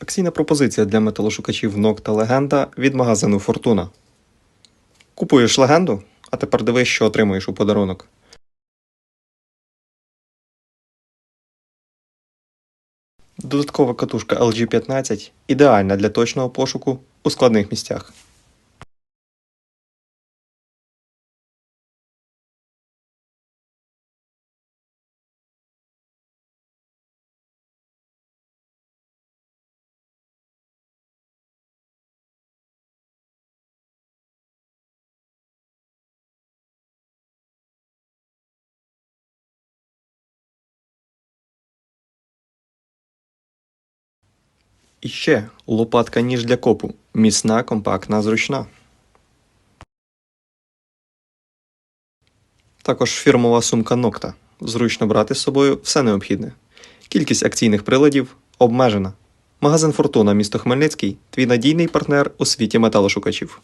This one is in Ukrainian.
Акційна пропозиція для металошукачів Нокта Легенда від магазину Фортуна. Купуєш легенду, а тепер дивись, що отримуєш у подарунок. Додаткова катушка LG15 ідеальна для точного пошуку у складних місцях. І ще лопатка ніж для копу. Міцна, компактна, зручна. Також фірмова сумка Нокта. Зручно брати з собою все необхідне. Кількість акційних приладів обмежена. Магазин Фортуна, місто Хмельницький твій надійний партнер у світі металошукачів.